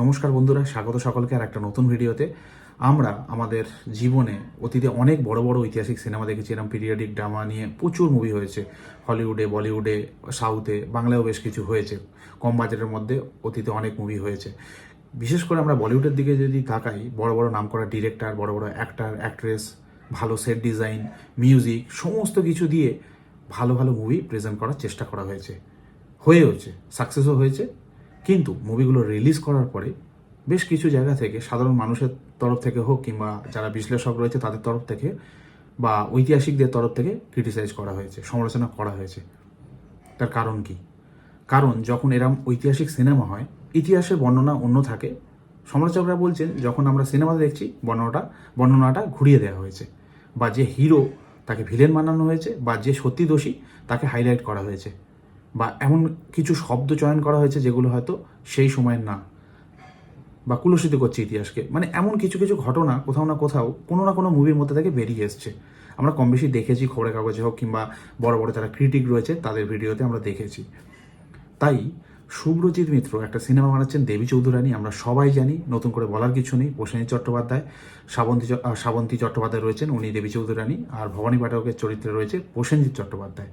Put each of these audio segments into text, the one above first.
নমস্কার বন্ধুরা, স্বাগত সকলকে আর একটা নতুন ভিডিওতে। আমরা আমাদের জীবনে অতীতে অনেক বড় বড় ঐতিহাসিক সিনেমা দেখেছি। এরকম পিরিয়ডিক ড্রামা নিয়ে প্রচুর মুভি হয়েছে। হলিউডে বলিউডে সাউথে বাংলায়ও বেশ কিছু হয়েছে। কম বাজেটের মধ্যে অতীতে অনেক মুভি হয়েছে। বিশেষ করে আমরা বলিউডের দিকে যদি তাকাই, বড় বড় নাম করা ডিরেক্টর বড় বড় অ্যাক্টার অ্যাক্ট্রেস ভালো সেট ডিজাইন মিউজিক সমস্ত কিছু দিয়ে ভালো ভালো মুভি প্রেজেন্ট করার চেষ্টা করা হয়েছে। হয়েওছে সাকসেসও হয়েছে। কিন্তু মুভিগুলো রিলিজ করার পরে বেশ কিছু জায়গা থেকে, সাধারণ মানুষের তরফ থেকে হোক কিংবা যারা বিশ্লেষক রয়েছে তাদের তরফ থেকে বা ঐতিহাসিকদের তরফ থেকে ক্রিটিসাইজ করা হয়েছে, সমালোচনা করা হয়েছে। তার কারণ কি? কারণ যখন এরম ঐতিহাসিক সিনেমা হয় ইতিহাসের বর্ণনা অন্য থাকে। সমালোচকরা বলছেন, যখন আমরা সিনেমা দেখছি, বর্ণনাটা বর্ণনাটা ঘুরিয়ে দেওয়া হয়েছে বা যে হিরো তাকে ভিলেন বানানো হয়েছে বা যে সত্যি দোষী তাকে হাইলাইট করা হয়েছে। বা এমন কিছু শব্দ চয়ন করা হয়েছে যেগুলো হয়তো সেই সময়ের না। বা কুলসিত করছে ইতিহাসকে। মানে এমন কিছু কিছু ঘটনা কোথাও না কোথাও কোনো না কোনো মুভির মধ্যে থেকে বেরিয়ে এসছে। আমরা কম বেশি দেখেছি খবরের কাগজে হোক কিংবা বড় বড় যারা ক্রিটিক রয়েছে তাদের ভিডিওতে আমরা দেখেছি। তাই শুভ্রজিৎ মিত্র একটা সিনেমা বানাচ্ছেন দেবী চৌধুরানী, আমরা সবাই জানি, নতুন করে বলার কিছু নেই, প্রসেনজিৎ চট্টোপাধ্যায় শ্রাবন্তী শ্রাবন্তী চট্টোপাধ্যায় রয়েছেন, উনি দেবী চৌধুরানী, আর ভবানী পাঠকের চরিত্রে রয়েছে প্রসেনজিৎ চট্টোপাধ্যায়।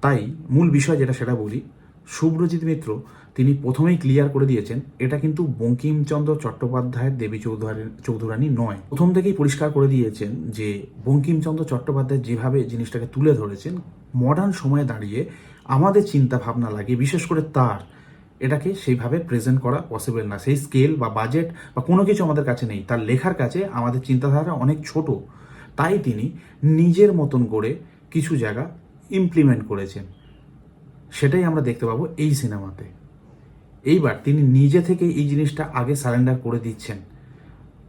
তাই মূল বিষয় যেটা সেটা বলি। শুভ্রজিৎ মিত্র, তিনি প্রথমেই ক্লিয়ার করে দিয়েছেন, এটা কিন্তু বঙ্কিমচন্দ্র চট্টোপাধ্যায়ের দেবী চৌধুরানী চৌধুরানী নয়। প্রথম থেকেই পরিষ্কার করে দিয়েছেন যে, বঙ্কিমচন্দ্র চট্টোপাধ্যায় যেভাবে জিনিসটাকে তুলে ধরেছেন মডার্ন সময়ে দাঁড়িয়ে আমাদের চিন্তা ভাবনা লাগে বিশেষ করে তার, এটাকে সেইভাবে প্রেজেন্ট করা পসিবল না। সেই স্কেল বা বাজেট বা কোনো কিছু আমাদের কাছে নেই। তার লেখার কাছে আমাদের চিন্তাধারা অনেক ছোট। তাই তিনি নিজের মতন করে কিছু জায়গা ইমপ্লিমেন্ট করেছেন। সেটাই আমরা দেখতে পাবো এই সিনেমাতে। এইবার তিনি নিজে থেকে এই জিনিসটা আগে সারেন্ডার করে দিচ্ছেন।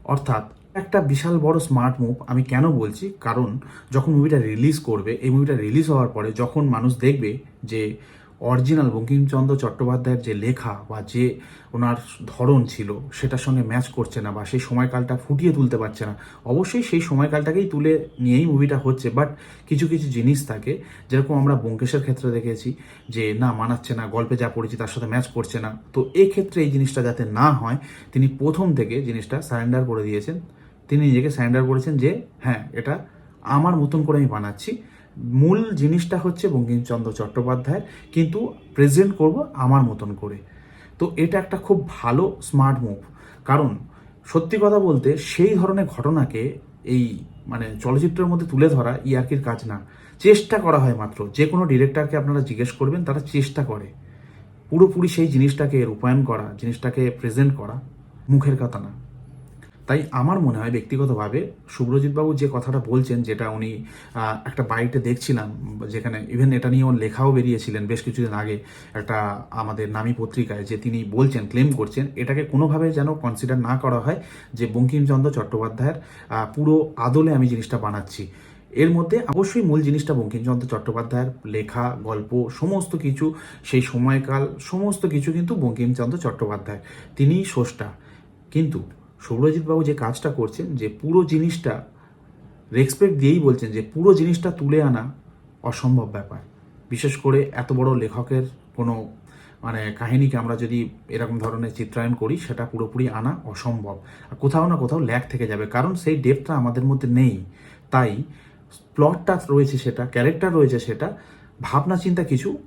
অর্থাৎ একটা বিশাল বড় স্মার্ট মুভ আমি কেন বলছি? কারণ যখন মুভিটা রিলিজ করবে, এই মুভিটা রিলিজ হওয়ার পরে যখন মানুষ দেখবে যে অরিজিনাল বঙ্কিমচন্দ্র চট্টোপাধ্যায়ের যে লেখা বা যে ওনার ধরন ছিল, সেটার সঙ্গে ম্যাচ করছে না বা সেই সময়কালটা ফুটিয়ে তুলতে পারছে না। অবশ্যই সেই সময়কালটাকেই তুলে নিয়েই মুভিটা হচ্ছে বাট কিছু কিছু জিনিস থাকে, যেরকম আমরা ব্যোমকেশের ক্ষেত্রে দেখেছি, যে না, মানাচ্ছে না, গল্পে যা পড়েছি তার সাথে ম্যাচ করছে না। তো এই ক্ষেত্রে এই জিনিসটা যাতে না হয়, তিনি প্রথম থেকে জিনিসটা সারেন্ডার করে দিয়েছেন। তিনি নিজেকে সারেন্ডার করেছেন যে হ্যাঁ এটা আমার মতন করে আমি বানাচ্ছি। মূল জিনিসটা হচ্ছে বঙ্কিমচন্দ্র চট্টোপাধ্যায়ের, কিন্তু প্রেজেন্ট করব আমার মতন করে। তো এটা একটা খুব ভালো স্মার্ট মুভ কারণ সত্যি কথা বলতে সেই ধরনের ঘটনাকে এই মানে চলচ্চিত্রের মধ্যে তুলে ধরা ইয়ার্কির কাজ না। চেষ্টা করা হয় মাত্র। যে কোনো ডিরেক্টরকে আপনারা জিজ্ঞেস করবেন, তারা চেষ্টা করে। পুরোপুরি সেই জিনিসটাকে রূপায়ণ করা, জিনিসটাকে প্রেজেন্ট করা, মুখের কথা না। তাই আমার মনে হয় ব্যক্তিগতভাবে সুব্রজিৎবাবু যে কথাটা বলছেন, যেটা উনি একটা বাইটে দেখছিলাম, যেখানে ইভেন এটা নিয়ে ওর লেখাও বেরিয়েছিলেন বেশ কিছুদিন আগে একটা আমাদের নামী পত্রিকায়, যে তিনি বলছেন ক্লেম করছেন, এটাকে কোনোভাবে যেন কনসিডার না করা হয় যে বঙ্কিমচন্দ্র চট্টোপাধ্যায়ের পুরো আদলে আমি জিনিসটা বানাচ্ছি। এর মধ্যে অবশ্যই মূল জিনিসটা বঙ্কিমচন্দ্র চট্টোপাধ্যায়ের লেখা, গল্প, সমস্ত কিছু, সেই সময়কাল, সমস্ত কিছু কিন্তু বঙ্কিমচন্দ্র চট্টোপাধ্যায়, তিনিই স্রষ্টা। কিন্তু সৌরজিৎবাবু যে কাজটা করছেন, যে পুরো জিনিসটা রেসপেক্ট দিয়েই বলছেন যে পুরো জিনিসটা তুলে আনা অসম্ভব ব্যাপার। বিশেষ করে এত বড় লেখকের কোনো মানে কাহিনীকে আমরা যদি এরকম ধরনের চিত্রায়ন করি, সেটা পুরোপুরি আনা অসম্ভব। আর কোথাও না কোথাও ল্যাক থেকে যাবে, কারণ সেই ডেপটা আমাদের মধ্যে নেই। তাই প্লটটা রয়েছে সেটা ক্যারেক্টার রয়েছে সেটা ভাবনা চিন্তা কিছু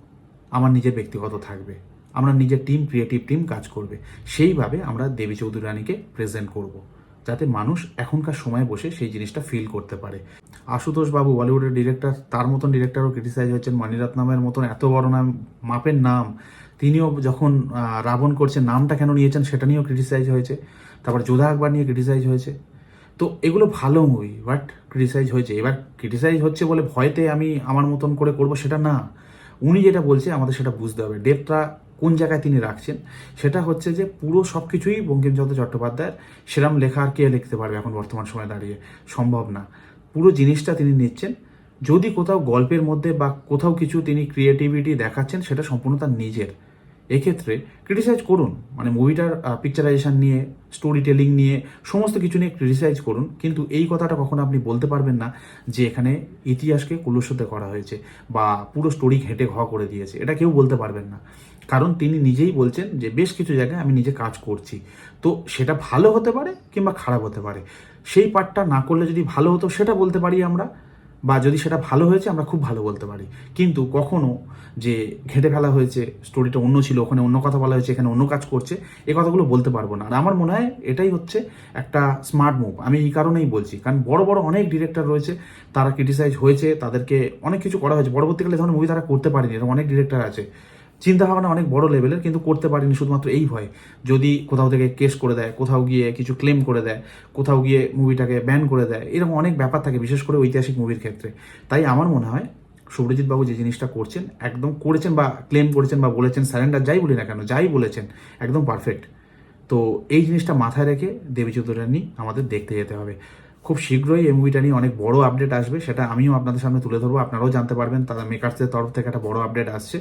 আমার নিজের ব্যক্তিগত থাকবে। আমরা নিজের টিম ক্রিয়েটিভ টিম কাজ করবে। সেইভাবে আমরা দেবী চৌধুরী রানীকে প্রেজেন্ট করব, যাতে মানুষ এখনকার সময় বসে সেই জিনিসটা ফিল করতে পারে। আশুতোষ বাবু বলিউডের ডিরেক্টর তার মতন ডিরেক্টরও ক্রিটিসাইজ হচ্ছেন মানিরত্নমের মতন, এত বড় নাম, মাপের নাম। তিনিও যখন রাবণ করছেন নামটা কেন নিয়েছেন সেটা নিয়েও ক্রিটিসাইজ হয়েছে। তারপর যোধা আকবর নিয়ে ক্রিটিসাইজ হয়েছে। তো এগুলো ভালো মুভি বাট ক্রিটিসাইজ হয়েছে। এবার ক্রিটিসাইজ হচ্ছে বলে ভয়তে আমি আমার মতন করে করব সেটা না। উনি যেটা বলছে আমাদের সেটা বুঝতে হবে। ডেপটা কোন জায়গায় তিনি রাখছেন, সেটা হচ্ছে যে পুরো সব কিছুই বঙ্কিমচন্দ্র চট্টোপাধ্যায়ের সেরাম লেখা আর কে লিখতে পারবে এখন বর্তমান সময়ে দাঁড়িয়ে? সম্ভব না। পুরো জিনিসটা তিনি নিচ্ছেন। যদি কোথাও গল্পের মধ্যে বা কোথাও কিছু তিনি ক্রিয়েটিভিটি দেখাচ্ছেন, সেটা সম্পূর্ণ তার নিজের। এক্ষেত্রে ক্রিটিসাইজ করুন মানে মুভিটার পিকচারাইজেশন নিয়ে স্টোরি টেলিং নিয়ে, সমস্ত কিছু নিয়ে ক্রিটিসাইজ করুন, কিন্তু এই কথাটা কখনো আপনি বলতে পারবেন না যে এখানে ইতিহাসকে কুলুষতে করা হয়েছে বা পুরো স্টোরি ঘেঁটে ঘ করে দিয়েছে। এটা কেউ বলতে পারবেন না। কারণ তিনি নিজেই বলছেন যে বেশ কিছু জায়গায় আমি নিজে কাজ করছি। তো সেটা ভালো হতে পারে কিংবা খারাপ হতে পারে। সেই পার্টটা না করলে যদি ভালো হতো সেটা বলতে পারি আমরা, বা যদি সেটা ভালো হয়েছে আমরা খুব ভালো বলতে পারি। কিন্তু কখনো যে ঘেটে ফেলা হয়েছে স্টোরিটা অন্য ছিল, ওখানে অন্য কথা বলা হয়েছে, এখানে অন্য কাজ করছে, এ কথাগুলো বলতে পারব না। আর আমার মনে হয় এটাই হচ্ছে একটা স্মার্ট মুভ আমি এই কারণেই বলছি, কারণ বড় বড় অনেক ডিরেক্টর রয়েছে, তারা ক্রিটিসাইজ হয়েছে, তাদেরকে অনেক কিছু করা হয়েছে। পরবর্তীকালে ধরনের মুভি তারা করতে পারেনি, এরকম অনেক ডিরেক্টর আছে। চিন্তা ভাবনা অনেক বড় লেভেলের, কিন্তু করতে পারিনি শুধুমাত্র এই ভয়। যদি কোথাও থেকে কেস করে দেয়, কোথাও গিয়ে কিছু ক্লেম করে দেয়, কোথাও গিয়ে মুভিটাকে ব্যান করে দেয়, এরকম অনেক ব্যাপার থাকে, বিশেষ করে ঐতিহাসিক মুভির ক্ষেত্রে। তাই আমার মনে হয় সুব্রজিৎ বাবু যে জিনিসটা করছেন, একদম করেছেন বা ক্লেম করেছেন বা বলেছেন স্যারেন্ডার যাই বলি না কেন, যাই বলেছেন, একদম পারফেক্ট তো এই জিনিসটা মাথায় রেখে দেবী চৌধুরানী আমাদের দেখতে যেতে হবে। খুব শীঘ্রই এই মুভিটা নিয়ে অনেক বড় আপডেট আসবে, সেটা আমিও আপনাদের সামনে তুলে ধরবো, আপনারাও জানতে পারবেন, তারা মেকার্সদের তরফ থেকে একটা বড় আপডেট আসছে।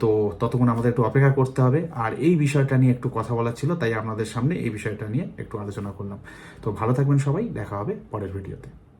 তো ততক্ষণ আমাদের একটু অপেক্ষা করতে হবে। আর এই বিষয়টা নিয়ে একটু কথা বলার ছিল, তাই আপনাদের সামনে এই বিষয়টা নিয়ে একটু আলোচনা করলাম। তো ভালো থাকবেন সবাই, দেখা হবে পরের ভিডিওতে।